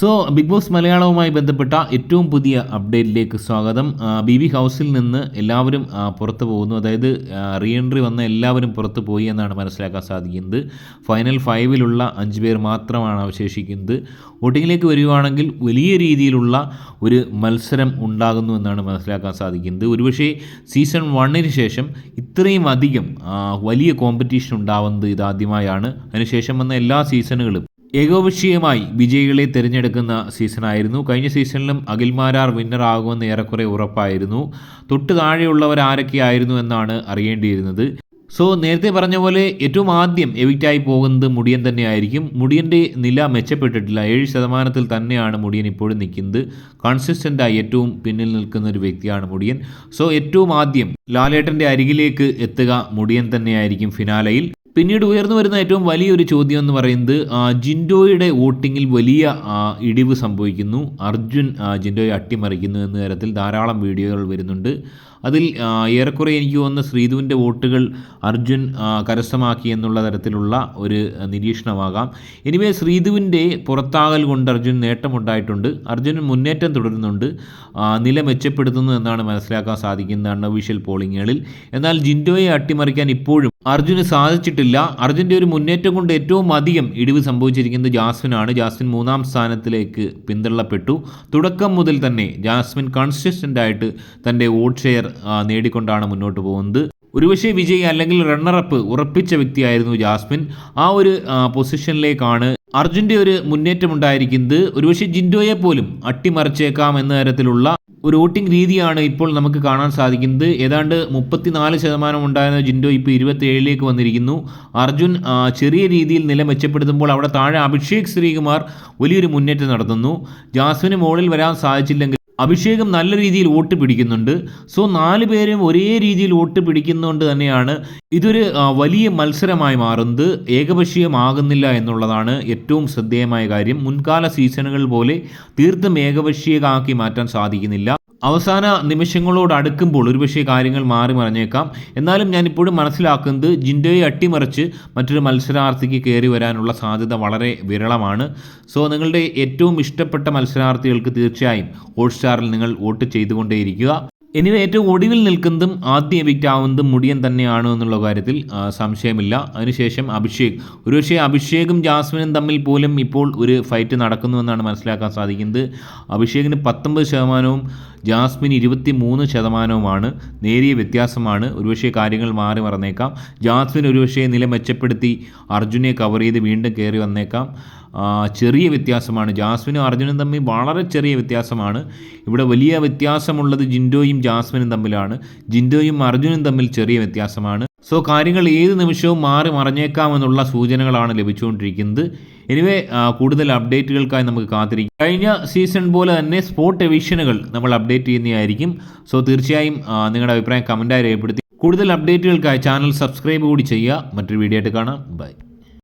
So big boss മലയാളവുമായി ബന്ധപ്പെട്ട ഏറ്റവും പുതിയ അപ്ഡേറ്റിലേക്ക് സ്വാഗതം. ബി ബി ഹൗസിൽ നിന്ന് എല്ലാവരും പുറത്തു പോകുന്നു. അതായത് റീ എൻട്രി വന്ന എല്ലാവരും പുറത്തു പോയി എന്നാണ് മനസ്സിലാക്കാൻ സാധിക്കുന്നത്. ഫൈനൽ ഫൈവിലുള്ള അഞ്ച് പേർ മാത്രമാണ് അവശേഷിക്കുന്നത്. വോട്ടിങ്ങിലേക്ക് വരികയാണെങ്കിൽ വലിയ രീതിയിലുള്ള ഒരു മത്സരം ഉണ്ടാകുന്നു എന്നാണ് മനസ്സിലാക്കാൻ സാധിക്കുന്നത്. ഒരുപക്ഷേ സീസൺ വണ്ണിന് ശേഷം ഇത്രയും അധികം വലിയ കോമ്പറ്റീഷൻ ഉണ്ടാവുന്നത് ഇതാദ്യമായാണ്. അതിനുശേഷം വന്ന എല്ലാ സീസണുകളും ഏകോപക്ഷീയമായി വിജയികളെ തിരഞ്ഞെടുക്കുന്ന സീസണായിരുന്നു. കഴിഞ്ഞ സീസണിലും അഖിൽമാരാർ വിന്നർ ആകുമെന്ന് ഏറെക്കുറെ ഉറപ്പായിരുന്നു. തൊട്ട് താഴെയുള്ളവർ ആരൊക്കെയായിരുന്നു എന്നാണ് അറിയേണ്ടിയിരുന്നത്. സോ നേരത്തെ പറഞ്ഞ പോലെ ഏറ്റവും ആദ്യം എവിക്റ്റായി പോകുന്നത് മുടിയൻ തന്നെയായിരിക്കും. മുടിയന്റെ നില മെച്ചപ്പെട്ടിട്ടില്ല. ഏഴ് ശതമാനത്തിൽ തന്നെയാണ് മുടിയൻ ഇപ്പോഴും നിൽക്കുന്നത്. കൺസിസ്റ്റന്റായി ഏറ്റവും പിന്നിൽ നിൽക്കുന്ന ഒരു വ്യക്തിയാണ് മുടിയൻ. സോ ഏറ്റവും ആദ്യം ലാലേട്ടന്റെ അരികിലേക്ക് എത്തുക മുടിയൻ തന്നെയായിരിക്കും ഫിനാലയിൽ. പിന്നീട് ഉയർന്നു വരുന്ന ഏറ്റവും വലിയൊരു ചോദ്യം എന്ന് പറയുന്നത് ജിൻഡോയുടെ വോട്ടിങ്ങിൽ വലിയ ഇടിവ് സംഭവിക്കുന്നു. അർജുൻ ജിൻഡോയെ അട്ടിമറിക്കുന്നു എന്ന തരത്തിൽ ധാരാളം വീഡിയോകൾ വരുന്നുണ്ട്. അതിൽ ഏറെക്കുറെ എനിക്ക് വന്ന ശ്രീധുവിന്റെ വോട്ടുകൾ അർജുൻ കരസ്ഥമാക്കി എന്നുള്ള തരത്തിലുള്ള ഒരു നിരീക്ഷണമാകാം. എനിവേ ശ്രീധുവിന്റെ പുറത്താകൽ കൊണ്ട് അർജുൻ നേട്ടമുണ്ടായിട്ടുണ്ട്. അർജുൻ മുന്നേറ്റം തുടരുന്നുണ്ട്. നില മെച്ചപ്പെടുത്തുന്നു എന്നാണ് മനസ്സിലാക്കാൻ സാധിക്കുന്നത് അൺഒഫീഷ്യൽ പോളിങ്ങുകളിൽ. എന്നാൽ ജിൻഡോയെ അട്ടിമറിക്കാൻ ഇപ്പോഴും അർജുന് സാധിച്ചിട്ടില്ല. അർജുന്റെ ഒരു മുന്നേറ്റം കൊണ്ട് ഏറ്റവും അധികം ഇടിവ് സംഭവിച്ചിരിക്കുന്നത് ജാസ്മിനാണ്. ജാസ്മിൻ മൂന്നാം സ്ഥാനത്തിലേക്ക് പിന്തള്ളപ്പെട്ടു. തുടക്കം മുതൽ തന്നെ ജാസ്മിൻ കൺസിസ്റ്റന്റ് ആയിട്ട് തന്റെ വോട്ട് ഷെയർ നേടിക്കൊണ്ടാണ് മുന്നോട്ട് പോകുന്നത്. ഒരുപക്ഷെ വിജയി അല്ലെങ്കിൽ റണ്ണറപ്പ് ഉറപ്പിച്ച വ്യക്തിയായിരുന്നു ജാസ്മിൻ. ആ ഒരു പൊസിഷനിലേക്കാണ് അർജുന്റെ ഒരു മുന്നേറ്റം ഉണ്ടായിരിക്കുന്നത് ഒരുപക്ഷെ ജിൻഡോയെ പോലും അട്ടിമറിച്ചേക്കാം എന്ന തരത്തിലുള്ള ഒരു വോട്ടിംഗ് രീതിയാണ് ഇപ്പോൾ നമുക്ക് കാണാൻ സാധിക്കുന്നത്. ഏതാണ്ട് മുപ്പത്തിനാല് ശതമാനം ഉണ്ടായിരുന്ന ജിൻഡോ ഇപ്പോൾ ഇരുപത്തിയേഴിലേക്ക് വന്നിരിക്കുന്നു. അർജുൻ ചെറിയ രീതിയിൽ നില മെച്ചപ്പെടുത്തുമ്പോൾ അവിടെ താഴെ അഭിഷേക് ശ്രീകുമാർ വലിയൊരു മുന്നേറ്റം നടത്തുന്നു. ജാസ്മിന് മുകളിൽ വരാൻ സാധിച്ചില്ലെങ്കിൽ അഭിഷേകം നല്ല രീതിയിൽ വോട്ട് പിടിക്കുന്നുണ്ട്. സോ നാല് പേരും ഒരേ രീതിയിൽ വോട്ട് പിടിക്കുന്നതുകൊണ്ട് തന്നെയാണ് ഇതൊരു വലിയ മത്സരമായി മാറുന്നത്. ഏകപക്ഷീയമാകുന്നില്ല എന്നുള്ളതാണ് ഏറ്റവും ശ്രദ്ധേയമായ കാര്യം. മുൻകാല സീസണുകൾ പോലെ തീർത്തും ഏകപക്ഷീയമാക്കി മാറ്റാൻ സാധിക്കുന്നില്ല. അവസാന നിമിഷങ്ങളോട് അടുക്കുമ്പോൾ ഒരുപക്ഷെ കാര്യങ്ങൾ മാറി മറിഞ്ഞേക്കാം. എന്നാലും ഞാനിപ്പോഴും മനസ്സിലാക്കുന്നത് ജിൻഡോയെ അട്ടിമറിച്ച് മറ്റൊരു മത്സരാർത്ഥിക്ക് കയറി വരാനുള്ള സാധ്യത വളരെ വിരളമാണ്. സോ നിങ്ങളുടെ ഏറ്റവും ഇഷ്ടപ്പെട്ട മത്സരാർത്ഥികൾക്ക് തീർച്ചയായും ഹോട്ട്സ്റ്റാറിൽ നിങ്ങൾ വോട്ട് ചെയ്തുകൊണ്ടേയിരിക്കുക. എന്നിവ ഏറ്റവും ഒടുവിൽ നിൽക്കുന്നതും ആദ്യ എവിക്റ്റ് ആവുന്നതും മുടിയൻ തന്നെയാണ് എന്നുള്ള കാര്യത്തിൽ സംശയമില്ല. അതിനുശേഷം അഭിഷേക്. ഒരുപക്ഷെ അഭിഷേകും ജാസ്മിനും തമ്മിൽ പോലും ഇപ്പോൾ ഒരു ഫൈറ്റ് നടക്കുന്നുവെന്നാണ് മനസ്സിലാക്കാൻ സാധിക്കുന്നത്. അഭിഷേകിന് പത്തൊമ്പത് ശതമാനവും ജാസ്മിൻ ഇരുപത്തി മൂന്ന് ശതമാനവുമാണ്. നേരിയ വ്യത്യാസമാണ്. ഒരുപക്ഷെ കാര്യങ്ങൾ മാറി മറന്നേക്കാം. ജാസ്മിൻ ഒരുപക്ഷെ നില മെച്ചപ്പെടുത്തി അർജുനെ കവർ ചെയ്ത് വീണ്ടും കയറി വന്നേക്കാം. ചെറിയ വ്യത്യാസമാണ്. ജാസ്മിനും അർജുനും തമ്മിൽ വളരെ ചെറിയ വ്യത്യാസമാണ്. ഇവിടെ വലിയ വ്യത്യാസമുള്ളത് ജിൻഡോയും ജാസ്മിനും തമ്മിലാണ്. ജിൻഡോയും അർജുനും തമ്മിൽ ചെറിയ വ്യത്യാസമാണ്. സോ കാര്യങ്ങൾ ഏത് നിമിഷവും മാറി മറിഞ്ഞേക്കാമെന്നുള്ള സൂചനകളാണ് ലഭിച്ചുകൊണ്ടിരിക്കുന്നത്. എനിവേ കൂടുതൽ അപ്ഡേറ്റുകൾക്കായി നമുക്ക് കാത്തിരിക്കും. കഴിഞ്ഞ സീസൺ പോലെ തന്നെ സ്പോട്ട് എവിഷനുകൾ നമ്മൾ അപ്ഡേറ്റ് ചെയ്യുന്നതായിരിക്കും. സോ തീർച്ചയായും നിങ്ങളുടെ അഭിപ്രായം കമന്റായി രേഖപ്പെടുത്തി. കൂടുതൽ അപ്ഡേറ്റുകൾക്കായി ചാനൽ സബ്സ്ക്രൈബ് കൂടി ചെയ്യുക. മറ്റൊരു വീഡിയോ ആയിട്ട് കാണാം. ബൈ.